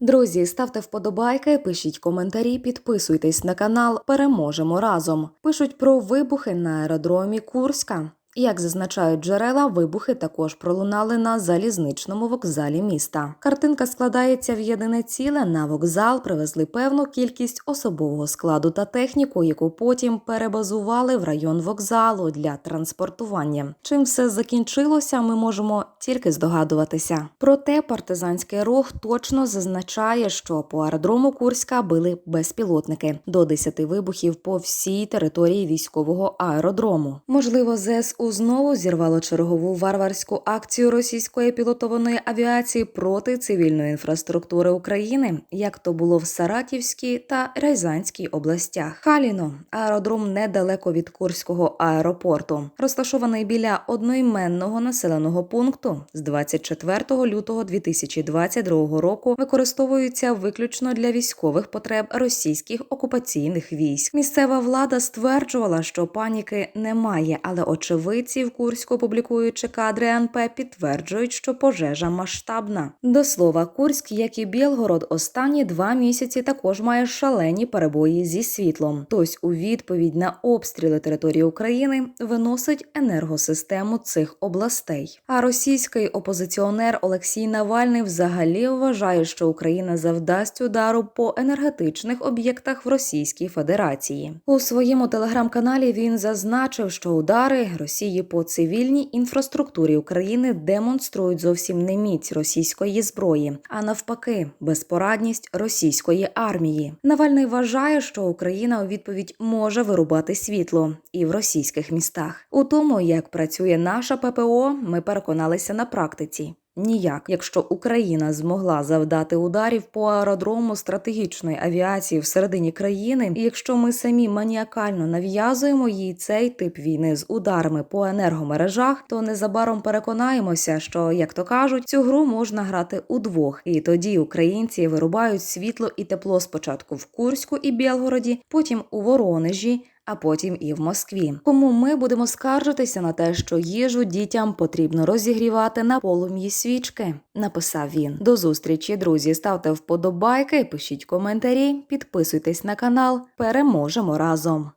Друзі, ставте вподобайки, пишіть коментарі, підписуйтесь на канал. Переможемо разом. Пишуть про вибухи на аеродромі Курська. Як зазначають джерела, вибухи також пролунали на залізничному вокзалі міста. Картинка складається в єдине ціле. На вокзал привезли певну кількість особового складу та техніку, яку потім перебазували в район вокзалу для транспортування. Чим все закінчилося, ми можемо тільки здогадуватися. Проте партизанський рух точно зазначає, що по аеродрому Курська били безпілотники до 10 вибухів по всій території військового аеродрому. Можливо, ЗСУ знову зірвало чергову варварську акцію російської пілотованої авіації проти цивільної інфраструктури України, як то було в Саратівській та Рязанській областях. Халіно аеродром недалеко від Курського аеропорту, розташований біля одноіменного населеного пункту з 24 лютого 2022 року використовується виключно для військових потреб російських окупаційних військ. Місцева влада стверджувала, що паніки немає, але очевидці в Курську, публікуючи кадри НП, підтверджують, що пожежа масштабна. До слова, Курськ, як і Білгород, останні два місяці також має шалені перебої зі світлом. Тось у відповідь на обстріли території України виносить енергосистему цих областей. А російський опозиціонер Олексій Навальний взагалі вважає, що Україна завдасть удару по енергетичних об'єктах в Російській Федерації. У своєму телеграм-каналі він зазначив, що удари Росії по цивільній інфраструктурі України демонструють зовсім не міць російської зброї, а навпаки, безпорадність російської армії. Навальний вважає, що Україна у відповідь може вирубати світло і в російських містах. У тому, як працює наша ППО, ми переконалися на практиці. Ніяк, якщо Україна змогла завдати ударів по аеродрому стратегічної авіації всередині країни, і якщо ми самі маніакально нав'язуємо їй цей тип війни з ударами по енергомережах, то незабаром переконаємося, що, як то кажуть, цю гру можна грати удвох, і тоді українці вирубають світло і тепло спочатку в Курську і Білгороді, потім у Воронежі а потім і в Москві. Кому ми будемо скаржитися на те, що їжу дітям потрібно розігрівати на полум'ї свічки, написав він. До зустрічі, друзі. Ставте вподобайки, пишіть коментарі, підписуйтесь на канал. Переможемо разом.